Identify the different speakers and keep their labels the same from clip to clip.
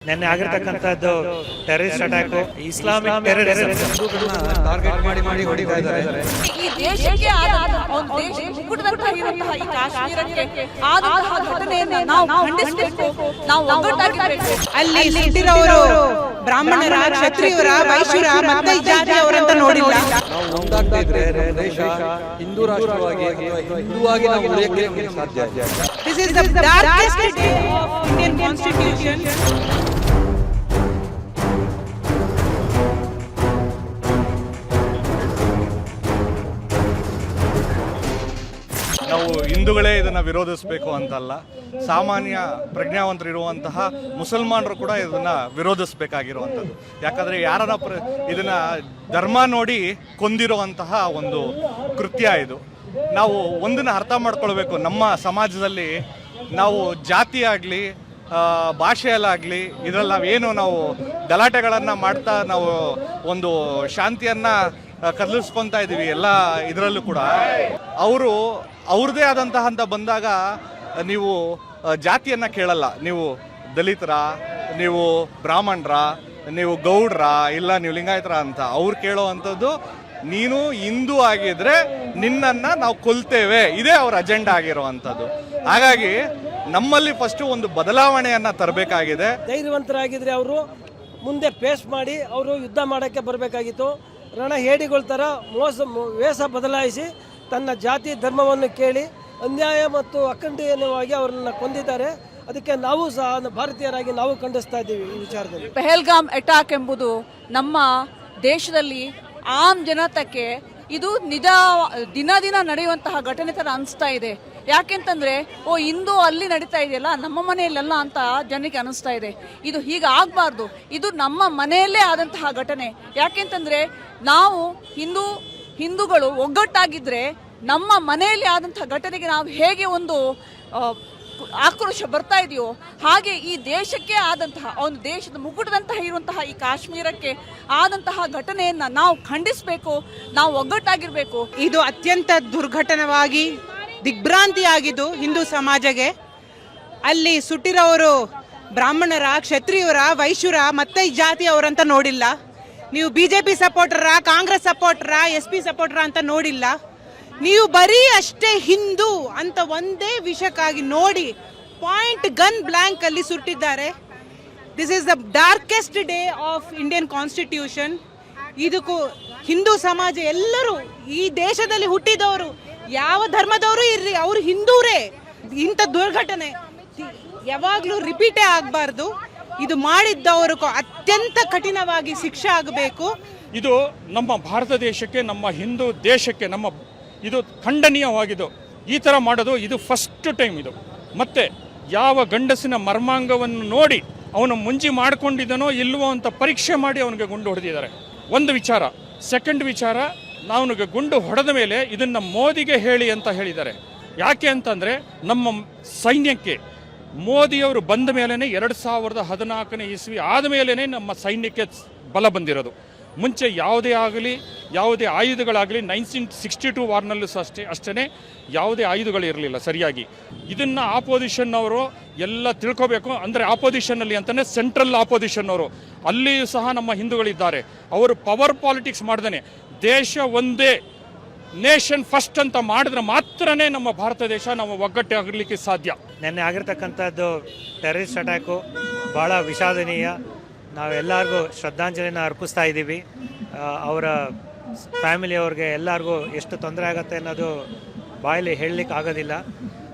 Speaker 1: ನಿನ್ನೆ ಆಗಿರ್ತಕ್ಕಂಥದ್ದು terrorist attack Islamic terrorism
Speaker 2: target ಮಾಡಿ ಮಾಡಿ ಹೊಡಿತಾ ಇದ್ದಾರೆ.
Speaker 3: ಈ ದೇಶಕ್ಕೆ ಆದ ಒಂದು ದೇಶ ಮುಕ್ಕುಟದಂತಹ ಈ ಕಾಶ್ಮೀರಕ್ಕೆ ಆದಂತಹ ಘಟನೆಯನ್ನ ನಾವು ಖಂಡಿಸಬೇಕು. ನಾವು ಒಗ್ಗಟ್ಟಾಗಿರ್ಬೇಕು.
Speaker 4: ಅಲ್ಲಿ ಬ್ರಾಹ್ಮಣರ ಕ್ಷತ್ರಿಯರ ವೈಶ್ಯರ ಮತ್ತೆ ಜಾತಿಯವರಂತ ನೋಡಿಲ್ಲ.
Speaker 2: ನಾವು ಒಂದಾಗ್ತಾ ಇದ್ರೆ ದೇಶ ಹಿಂದೂ ರಾಷ್ಟ್ರವಾಗಿ ಹಿಂದೂವಾಗಿ ನಾವು ಉಳಿಯಕ್ಕೆ ಸಾಧ್ಯ ಇದೆ
Speaker 4: ದಿಸ್ ಇಸ್ ದ ಡಾರ್ಕೆಸ್ಟ್
Speaker 5: ನಾವು ಹಿಂದೂಗಳೇ ಇದನ್ನು ವಿರೋಧಿಸಬೇಕು ಅಂತಲ್ಲ, ಸಾಮಾನ್ಯ ಪ್ರಜ್ಞಾವಂತರಿರುವಂತಹ ಮುಸಲ್ಮಾನರು ಕೂಡ ಇದನ್ನು ವಿರೋಧಿಸಬೇಕಾಗಿರುವಂಥದ್ದು. ಯಾಕಂದರೆ ಯಾರನ್ನ ಪ್ರ, ಇದನ್ನು ಧರ್ಮ ನೋಡಿ ಕೊಂದಿರುವಂತಹ ಒಂದು ಕೃತ್ಯ ಇದು. ನಾವು ಒಂದನ್ನು ಅರ್ಥ ಮಾಡ್ಕೊಳ್ಬೇಕು, ನಮ್ಮ ಸಮಾಜದಲ್ಲಿ ನಾವು ಜಾತಿ ಆಗಲಿ ಭಾಷೆಯಲ್ಲಾಗಲಿ, ಇದರಲ್ಲಿ ನಾವೇನು ನಾವು ಗಲಾಟೆಗಳನ್ನು ಮಾಡ್ತಾ ನಾವು ಒಂದು ಶಾಂತಿಯನ್ನು ಕದಲಿಸ್ಕೊತಾ ಇದ್ದೀವಿ ಎಲ್ಲ ಇದರಲ್ಲೂ ಕೂಡ. ಅವರು ಅವ್ರದ್ದೇ ಆದಂತಹ ಅಂತ ಬಂದಾಗ, ನೀವು ಜಾತಿಯನ್ನು ಕೇಳಲ್ಲ. ನೀವು ದಲಿತರ, ನೀವು ಬ್ರಾಹ್ಮಣರ, ನೀವು ಗೌಡ್ರ, ಇಲ್ಲ ನೀವು ಲಿಂಗಾಯತರ ಅಂತ ಅವ್ರು ಕೇಳೋ ಅಂಥದ್ದು, ನೀನು ಹಿಂದೂ ಆಗಿದ್ರೆ ನಿನ್ನನ್ನು ನಾವು ಕೊಲ್ತೇವೆ. ಇದೇ ಅವ್ರ ಅಜೆಂಡಾ ಆಗಿರುವಂಥದ್ದು ಹಾಗಾಗಿ ನಮ್ಮಲ್ಲಿ ಫಸ್ಟು ಒಂದು ಬದಲಾವಣೆಯನ್ನು ತರಬೇಕಾಗಿದೆ.
Speaker 6: ಧೈರ್ಯವಂತರಾಗಿದ್ರೆ ಅವರು ಮುಂದೆ ಪೇಸ್ ಮಾಡಿ ಅವರು ಯುದ್ಧ ಮಾಡೋಕ್ಕೆ ಬರಬೇಕಾಗಿತ್ತು. ರಣ ಹೇಡಿಗಳ ಥರ ಮೋಸ ವೇಷ ಬದಲಾಯಿಸಿ ತನ್ನ ಜಾತಿ ಧರ್ಮವನ್ನು ಕೇಳಿ ಅನ್ಯಾಯ ಮತ್ತು ಅಖಂಡೀಯವಾಗಿ ಅವರನ್ನು ಕೊಂದಿದ್ದಾರೆ. ಅದಕ್ಕೆ ನಾವು ಸಹ ಭಾರತೀಯರಾಗಿ ನಾವು ಖಂಡಿಸ್ತಾ ಇದ್ದೀವಿ ಈ ವಿಚಾರದಲ್ಲಿ.
Speaker 3: ಪೆಹಲ್ಗಾಮ್ ಅಟ್ಯಾಕ್ ಎಂಬುದು ನಮ್ಮ ದೇಶದಲ್ಲಿ ಆಮ್ ಜನತಕ್ಕೆ ಇದು ನಿಜ ದಿನ ದಿನ ನಡೆಯುವಂತಹ ಘಟನೆ ಥರ ಅನಿಸ್ತಾ ಇದೆ. ಯಾಕೆಂತಂದ್ರೆ, ಓ, ಇಂದು ಅಲ್ಲಿ ನಡೀತಾ ಇದೆಯಲ್ಲ, ನಮ್ಮ ಮನೆಯಲ್ಲೆಲ್ಲ ಅಂತ ಜನಕ್ಕೆ ಅನಿಸ್ತಾ ಇದೆ. ಇದು ಹೀಗೆ ಆಗಬಾರ್ದು. ಇದು ನಮ್ಮ ಮನೆಯಲ್ಲೇ ಆದಂತಹ ಘಟನೆ. ಯಾಕೆಂತಂದ್ರೆ, ನಾವು ಹಿಂದೂ ಹಿಂದೂಗಳು ಒಗ್ಗಟ್ಟಾಗಿದ್ರೆ ನಮ್ಮ ಮನೆಯಲ್ಲಿ ಆದಂತಹ ಘಟನೆಗೆ ನಾವು ಹೇಗೆ ಒಂದು ಆಕ್ರೋಶ ಬರ್ತಾ ಇದೆಯೋ ಹಾಗೆ ಈ ದೇಶಕ್ಕೆ ಆದಂತಹ ಒಂದು ದೇಶದ ಮುಗುಟದಂತಹ ಇರುವಂತಹ ಈ ಕಾಶ್ಮೀರಕ್ಕೆ ಆದಂತಹ ಘಟನೆಯನ್ನ ನಾವು ಖಂಡಿಸಬೇಕು, ನಾವು ಒಗ್ಗಟ್ಟಾಗಿರಬೇಕು.
Speaker 4: ಇದು ಅತ್ಯಂತ ದುರ್ಘಟನವಾಗಿ ದಿಗ್ಭ್ರಾಂತಿ ಆಗಿದ್ದು ಹಿಂದೂ ಸಮಾಜಗೆ. ಅಲ್ಲಿ ಸುಟ್ಟಿರೋರು ಬ್ರಾಹ್ಮಣರ, ಕ್ಷತ್ರಿಯರ, ವೈಶ್ಯರ, ಮತ್ತೆ ಜಾತಿಯವರಂತ ನೋಡಿಲ್ಲ. ನೀವು ಬಿ ಜೆ ಪಿ ಸಪೋರ್ಟರಾ, ಕಾಂಗ್ರೆಸ್ ಸಪೋರ್ಟರಾ ಎಸ್ ಪಿ ಸಪೋರ್ಟ್ರಾ ಅಂತ ನೋಡಿಲ್ಲ. ನೀವು ಬರೀ ಅಷ್ಟೇ ಹಿಂದೂ ಅಂತ ಒಂದೇ ವಿಷಯಕ್ಕಾಗಿ ನೋಡಿ ಪಾಯಿಂಟ್ ಗನ್ ಬ್ಲ್ಯಾಂಕ್ ಅಲ್ಲಿ ಸುಟ್ಟಿದ್ದಾರೆ. This is the darkest day of Indian constitution ಇದಕ್ಕೂ ಹಿಂದೂ ಸಮಾಜ ಎಲ್ಲರೂ ಈ ದೇಶದಲ್ಲಿ ಹುಟ್ಟಿದವರು ಯಾವ ಧರ್ಮದವರು ಇರ್ರಿ, ಅವರು ಹಿಂದೂರೇ. ಇಂಥ ದುರ್ಘಟನೆ ಯಾವಾಗಲೂ ರಿಪೀಟೇ ಆಗಬಾರ್ದು. ಇದು ಮಾಡಿದ್ದವರು ಅತ್ಯಂತ ಕಠಿಣವಾಗಿ ಶಿಕ್ಷೆ ಆಗಬೇಕು.
Speaker 7: ಇದು ನಮ್ಮ ಭಾರತ ದೇಶಕ್ಕೆ, ನಮ್ಮ ಹಿಂದೂ ದೇಶಕ್ಕೆ, ನಮ್ಮ ಇದು ಖಂಡನೀಯವಾಗಿದ್ದು. ಈ ಥರ ಮಾಡೋದು ಇದು ಫಸ್ಟ್ ಟೈಮ್ ಇದು. ಮತ್ತೆ ಯಾವ ಗಂಡಸಿನ ಮರ್ಮಾಂಗವನ್ನು ನೋಡಿ ಅವನು ಮುಂಜಿ ಮಾಡಿಕೊಂಡಿದ್ದನೋ ಇಲ್ಲವೋ ಅಂತ ಪರೀಕ್ಷೆ ಮಾಡಿ ಅವನಿಗೆ ಗುಂಡು ಹೊಡೆದಿದ್ದಾರೆ. ಒಂದು ವಿಚಾರ. ಸೆಕೆಂಡ್ ವಿಚಾರ, ನಾವನಿಗೆ ಗುಂಡು ಹೊಡೆದ ಮೇಲೆ ಇದನ್ನು ಮೋದಿಗೆ ಹೇಳಿ ಅಂತ ಹೇಳಿದ್ದಾರೆ. ಯಾಕೆ ಅಂತಂದರೆ ನಮ್ಮ ಸೈನ್ಯಕ್ಕೆ ಮೋದಿಯವರು ಬಂದ ಮೇಲೇ ಎರಡು ಸಾವಿರದ ಹದಿನಾಲ್ಕನೇ ಇಸ್ವಿ ಆದ ಮೇಲೇ ನಮ್ಮ ಸೈನ್ಯಕ್ಕೆ ಬಲ ಬಂದಿರೋದು. ಮುಂಚೆ ಯಾವುದೇ ಆಗಲಿ, ಯಾವುದೇ ಆಯುಧಗಳಾಗಲಿ ನೈನ್ಟೀನ್ ಸಿಕ್ಸ್ಟಿ ಟು ವಾರ್ನಲ್ಲೂ ಅಷ್ಟೇ ಅಷ್ಟೇ ಯಾವುದೇ ಆಯುಧಗಳಿರಲಿಲ್ಲ ಸರಿಯಾಗಿ. ಇದನ್ನು ಆಪೋಸಿಷನ್ನವರು ಎಲ್ಲ ತಿಳ್ಕೋಬೇಕು. ಅಂದರೆ ಆಪೋಸಿಷನ್ನಲ್ಲಿ ಅಂತಲೇ ಸೆಂಟ್ರಲ್ ಆಪೋಸಿಷನ್ನವರು. ಅಲ್ಲಿಯೂ ಸಹ ನಮ್ಮ ಹಿಂದೂಗಳಿದ್ದಾರೆ. ಅವರು ಪವರ್ ಪಾಲಿಟಿಕ್ಸ್ ಮಾಡ್ದೇ ದೇಶ ಒಂದೇ. ನೇಷನ್ ಫಸ್ಟ್ ಅಂತ ಮಾಡಿದ್ರೆ ಮಾತ್ರನೇ ನಮ್ಮ ಭಾರತ ದೇಶ ನಾವು ಒಗ್ಗಟ್ಟಾಗಲಿಕ್ಕೆ ಸಾಧ್ಯ.
Speaker 1: ನಿನ್ನೆ ಆಗಿರ್ತಕ್ಕಂಥದ್ದು ಟೆರರಿಸ್ಟ್ ಅಟ್ಯಾಕು ಭಾಳ ವಿಷಾದನೀಯ. ನಾವೆಲ್ಲರಿಗೂ ಶ್ರದ್ಧಾಂಜಲಿನ ಅರ್ಪಿಸ್ತಾ ಇದ್ದೀವಿ. ಅವರ ಫ್ಯಾಮಿಲಿಯವ್ರಿಗೆ ಎಲ್ಲರಿಗೂ ಎಷ್ಟು ತೊಂದರೆ ಆಗುತ್ತೆ ಅನ್ನೋದು ಬಾಯಲ್ಲಿ ಹೇಳಲಿಕ್ಕೆ ಆಗೋದಿಲ್ಲ.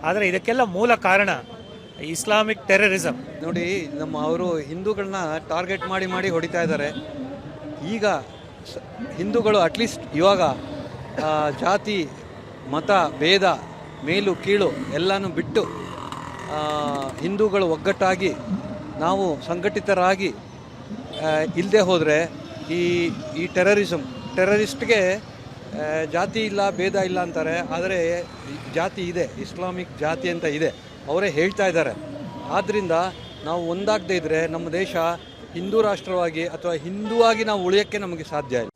Speaker 1: ಆದರೆ ಇದಕ್ಕೆಲ್ಲ ಮೂಲ ಕಾರಣ ಇಸ್ಲಾಮಿಕ್ ಟೆರರಿಸಮ್
Speaker 2: ನೋಡಿ ನಮ್ಮ ಅವರು ಹಿಂದೂಗಳನ್ನ ಟಾರ್ಗೆಟ್ ಮಾಡಿ ಮಾಡಿ ಹೊಡಿತಾ ಇದ್ದಾರೆ. ಈಗ ಸ- ಹಿಂದೂಗಳು ಅಟ್ಲೀಸ್ಟ್ ಇವಾಗ ಜಾತಿ, ಮತ, ಭೇದ, ಮೇಲು, ಕೀಳು ಎಲ್ಲನೂ ಬಿಟ್ಟು ಹಿಂದೂಗಳು ಒಗ್ಗಟ್ಟಾಗಿ ನಾವು ಸಂಘಟಿತರಾಗಿ ಇಲ್ಲದೆ ಹೋದರೆ ಈ ಈ ಟೆರರಿಸಮ್ ಟೆರರಿಸ್ಟ್ಗೆ ಜಾತಿ ಇಲ್ಲ, ಭೇದ ಇಲ್ಲ ಅಂತಾರೆ. ಆದರೆ ಜಾತಿ ಇದೆ, ಇಸ್ಲಾಮಿಕ್ ಜಾತಿ ಅಂತ ಇದೆ. ಅವರೇ ಹೇಳ್ತಾ ಇದ್ದಾರೆ. ಆದ್ದರಿಂದ ನಾವು ಒಂದಾಗದೇ ಇದ್ದರೆ ನಮ್ಮ ದೇಶ ಹಿಂದೂ ರಾಷ್ಟ್ರವಾಗಿ ಅಥವಾ ಹಿಂದೂ ಆಗಿ ನಾವು ಉಳಿಯೋಕ್ಕೆ ನಮಗೆ ಸಾಧ್ಯ ಇಲ್ಲ.